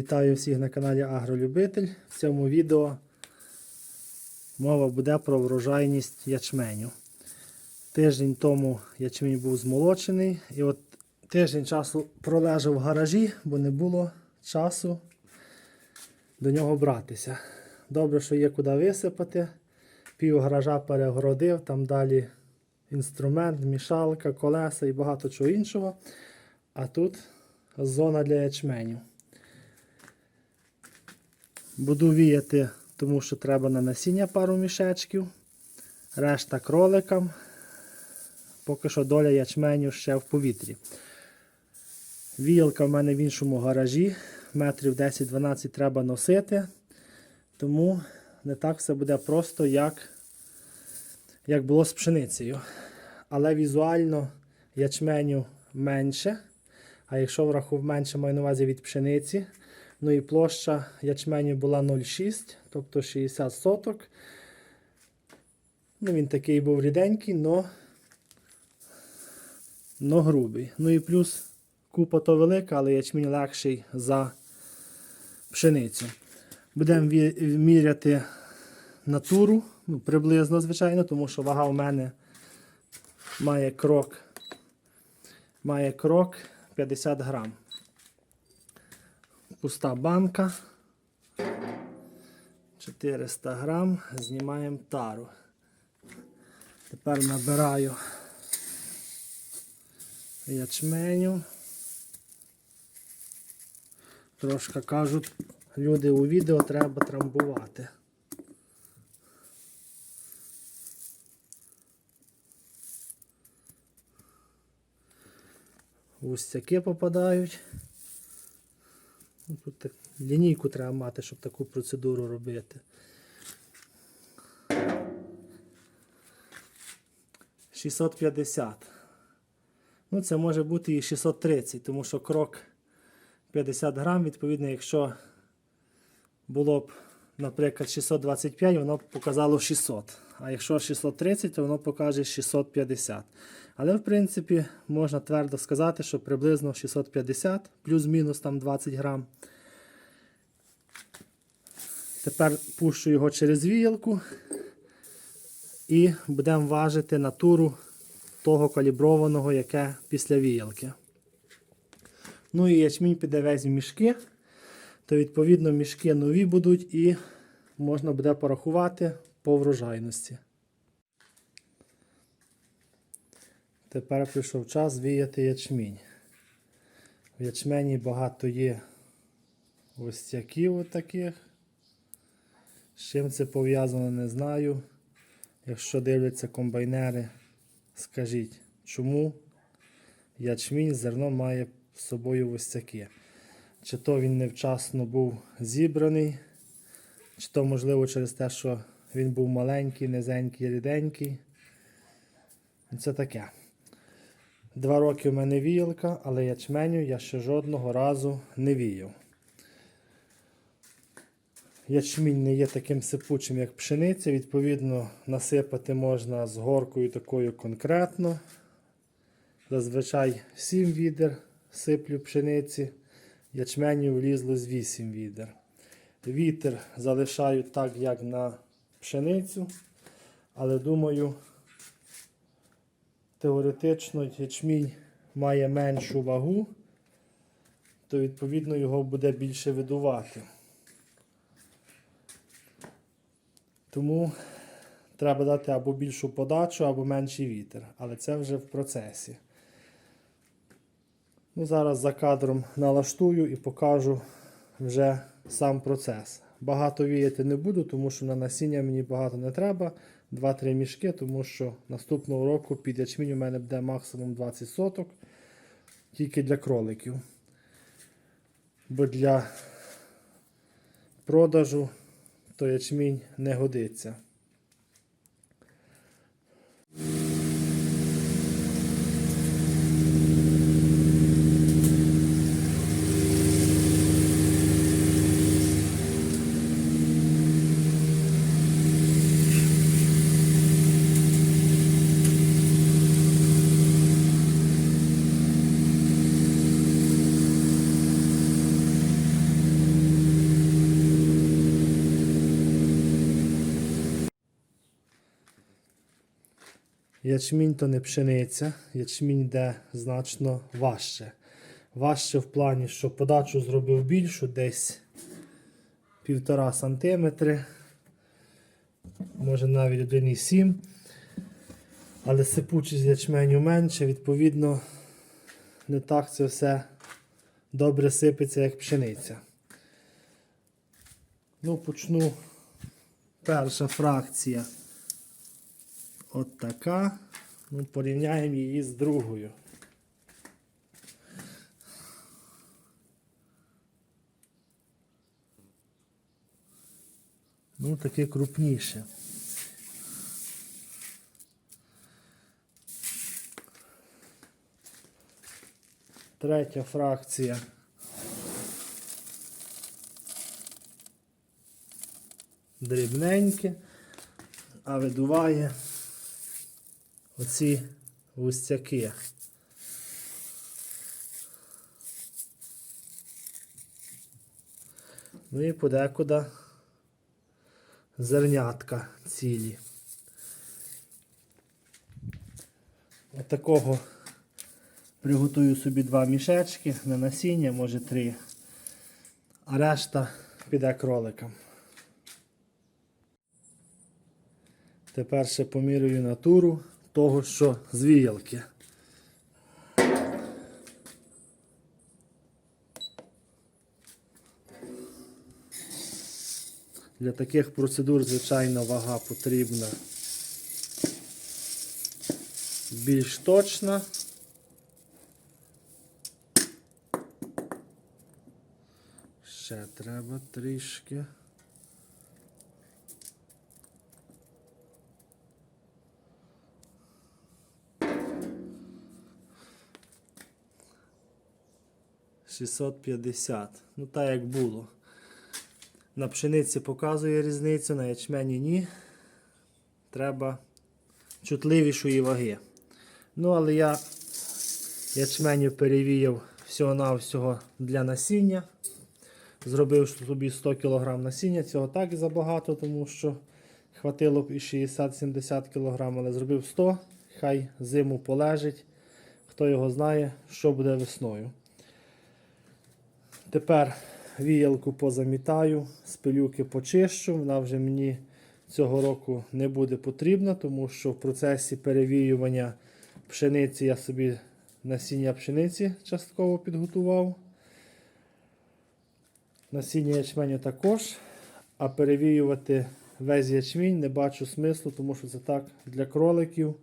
Вітаю всіх на каналі Агролюбитель. В цьому відео мова буде про врожайність ячменю. Тиждень тому ячмінь був змолочений і от тиждень часу пролежав в гаражі, бо не було часу до нього братися. Добре, що є куди висипати. Пів гаража перегородив, там далі інструмент, мішалка, колеса і багато чого іншого. А тут зона для ячменю. Буду віяти, тому що треба на насіння пару мішечків. Решта кроликам. Поки що доля ячменю ще в повітрі. Віялка в мене в іншому гаражі. Метрів 10-12 треба носити. Тому не так все буде просто, як, як було з пшеницею. Але візуально ячменю менше. А якщо врахов менше маю на увазі від пшениці, ну і площа ячменю була 0,6, тобто 60 соток. Ну, Він такий був ріденький, но, но грубий. Ну і плюс купа то велика, але ячмінь легший за пшеницю. Будемо міряти натуру, ну, приблизно, звичайно, тому що вага у мене має крок, має крок 50 грам. Пуста банка. 400 грам. Знімаємо тару. Тепер набираю ячменю. Трошки кажуть, люди у відео треба трамбувати. Густяки попадають. Ну, Тут так, лінійку треба мати, щоб таку процедуру робити. 650. Ну, це може бути і 630, тому що крок 50 грам, відповідно, якщо було б, наприклад, 625, воно показало 600. А якщо 630, то воно покаже 650. Але, в принципі, можна твердо сказати, що приблизно 650, плюс-мінус там 20 грам. Тепер пущу його через віялку і будемо важити натуру того каліброваного, яке після віялки. Ну і ячмінь піде весь в мішки, то відповідно мішки нові будуть і можна буде порахувати по врожайності. Тепер прийшов час віяти ячмінь. В ячмені багато є остяків таких. З чим це пов'язано, не знаю. Якщо дивляться комбайнери, скажіть, чому ячмінь зерно має з собою остяки? Чи то він невчасно був зібраний, чи то, можливо, через те, що він був маленький, низенький, ріденький. Ну, Це таке. Два роки в мене віялка, але ячменю я ще жодного разу не віяв. Ячмінь не є таким сипучим, як пшениця. Відповідно, насипати можна з горкою такою конкретно. Зазвичай 7 відер сиплю пшениці. Ячменю влізло з 8 відер. Вітер залишаю так, як на пшеницю. Але думаю, теоретично ячмінь має меншу вагу, то відповідно його буде більше видувати. Тому треба дати або більшу подачу, або менший вітер. Але це вже в процесі. Ну, Зараз за кадром налаштую і покажу вже сам процес. Багато віяти не буду, тому що на насіння мені багато не треба. 2-3 мішки, тому що наступного року під ячмінь у мене буде максимум 20 соток. Тільки для кроликів. Бо для продажу то ячмінь не годиться. Ячмінь то не пшениця, ячмінь йде значно важче. Важче в плані, що подачу зробив більшу, десь півтора сантиметри, може навіть 1,7. Але сипучість ячменю менше, відповідно, не так це все добре сипеться, як пшениця. Ну, почну. Перша фракція. От така. Ну, порівняємо її з другою. Ну, таке крупніше. Третя фракція. Дрібненьке, а видуває оці густяки. Ну і подекуди зернятка цілі. Отакого приготую собі два мішечки на насіння, може три, а решта піде кроликам. Тепер ще помірюю натуру того, що з віялки. Для таких процедур, звичайно, вага потрібна більш точна. Ще треба трішки. Шістсот п'ятдесят. Ну так як було. На пшениці показує різницю, на ячмені ні. Треба чутливішої ваги. Ну, але я ячменю перевіяв всього-навсього для насіння. Зробив собі 100 кг насіння, цього так забагато, тому що хватило б і 60-70 кг, але зробив 100, хай зиму полежить. Хто його знає, що буде весною. Тепер віялку позамітаю, спилюки почищу. Вона вже мені цього року не буде потрібна, тому що в процесі перевіювання пшениці я собі насіння пшениці частково підготував. Насіння ячменю також. А перевіювати весь ячмінь не бачу смислу, тому що це так для кроликів.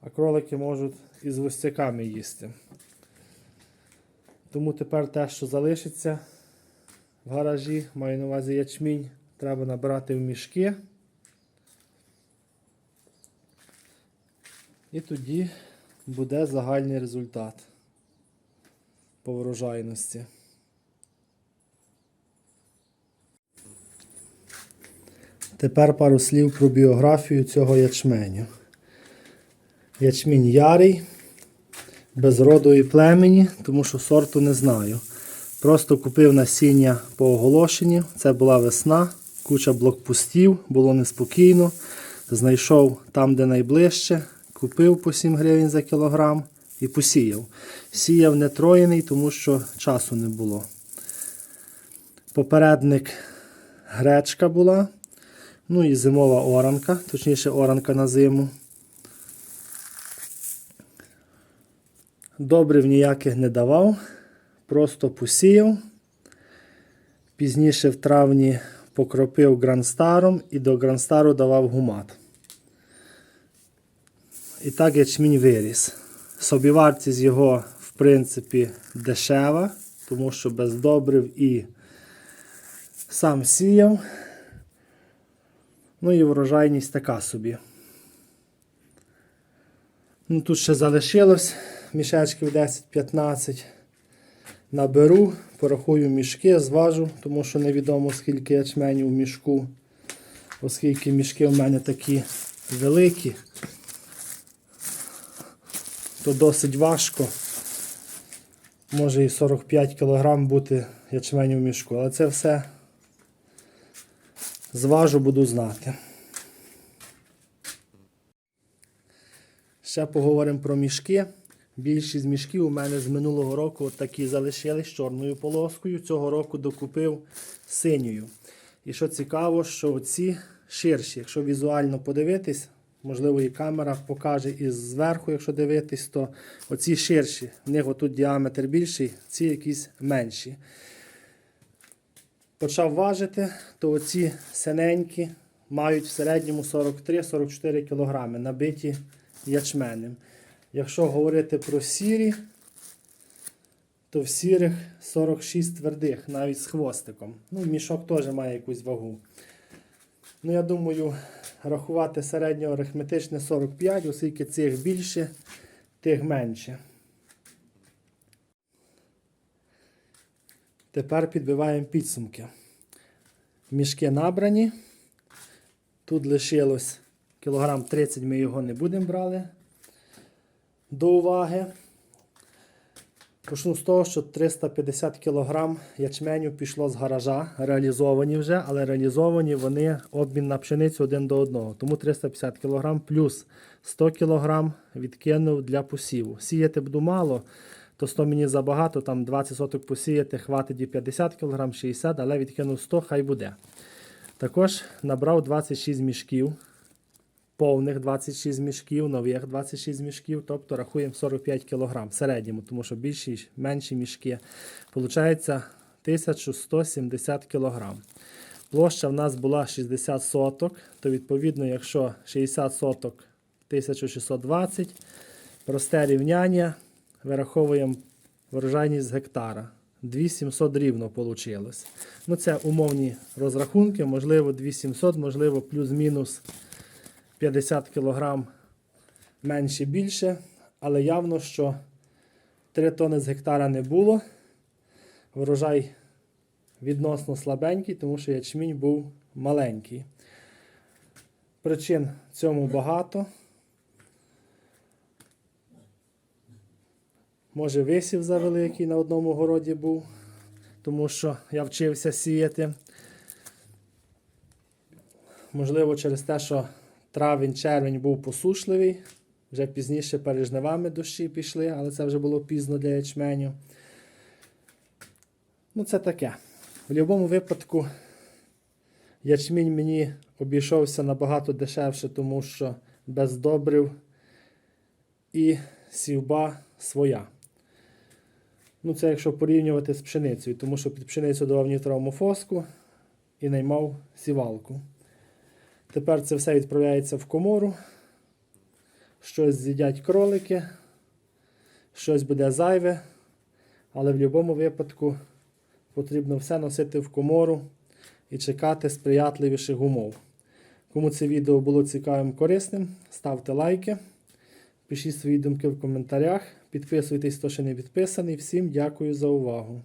А кролики можуть із гостяками їсти. Тому тепер те, що залишиться в гаражі, маю на увазі ячмінь, треба набрати в мішки. І тоді буде загальний результат по врожайності. Тепер пару слів про біографію цього ячменю. Ячмінь ярий, без роду і племені, тому що сорту не знаю. Просто купив насіння по оголошенню. Це була весна, куча блокпостів, було неспокійно. Знайшов там, де найближче, купив по 7 гривень за кілограм і посіяв. Сіяв не троєний, тому що часу не було. Попередник гречка була. Ну і зимова оранка, точніше оранка на зиму. Добрив ніяких не давав, просто посіяв. Пізніше в травні покропив гранстаром і до гранстару давав гумат. І так ячмінь виріс. Собівартість його, в принципі, дешева, тому що без добрив і сам сіяв. Ну і врожайність така собі. Ну, Тут ще залишилось мішечків 10-15. Наберу, порахую мішки, зважу, тому що невідомо скільки ячменів в мішку, оскільки мішки в мене такі великі, то досить важко. Може і 45 кг бути ячменів в мішку, але це все зважу, буду знати. Ще поговоримо про мішки. Більшість мішків у мене з минулого року такі залишились чорною полоскою. Цього року докупив синьою. І що цікаво, що ці ширші, якщо візуально подивитись, можливо, і камера покаже і зверху, якщо дивитись, то оці ширші, в них отут діаметр більший, ці якісь менші. Почав важити, то оці синенькі мають в середньому 43-44 кг, набиті ячменем. Якщо говорити про сірі, то в сірих 46 твердих, навіть з хвостиком. Ну, мішок теж має якусь вагу. Ну, я думаю, рахувати середньоарифметичне 45, оскільки цих більше, тих менше. Тепер підбиваємо підсумки. Мішки набрані. Тут лишилось кілограм 30, ми його не будемо брали до уваги. Почну з того, що 350 кг ячменю пішло з гаража, реалізовані вже, але реалізовані вони обмін на пшеницю один до одного. Тому 350 кг плюс 100 кг відкинув для посіву. Сіяти буду мало, то 100 мені забагато, там 20 соток посіяти, хватить і 50 кг, 60 але відкинув 100, хай буде. Також набрав 26 мішків повних 26 мішків, нових 26 мішків, тобто рахуємо 45 кг в середньому, тому що більші менші мішки. Получається 1170 кг. Площа в нас була 60 соток, то відповідно, якщо 60 соток 1620, просте рівняння, вираховуємо врожайність з гектара. 2700 рівно вийшло. Ну, це умовні розрахунки, можливо, 2700, можливо, плюс-мінус 50 кг менше більше, але явно, що 3 тони з гектара не було. Врожай відносно слабенький, тому що ячмінь був маленький. Причин цьому багато. Може, висів завеликий на одному городі був, тому що я вчився сіяти. Можливо, через те, що травень-червень був посушливий, вже пізніше перед жнивами дощі пішли, але це вже було пізно для ячменю. Ну, це таке. В будь-якому випадку ячмінь мені обійшовся набагато дешевше, тому що без добрив і сівба своя. Ну, це якщо порівнювати з пшеницею, тому що під пшеницю давав нітровому фоску і наймав сівалку. Тепер це все відправляється в комору. Щось з'їдять кролики, щось буде зайве, але в будь-якому випадку потрібно все носити в комору і чекати сприятливіших умов. Кому це відео було цікавим корисним, ставте лайки, пишіть свої думки в коментарях, підписуйтесь, хто ще не підписаний. Всім дякую за увагу.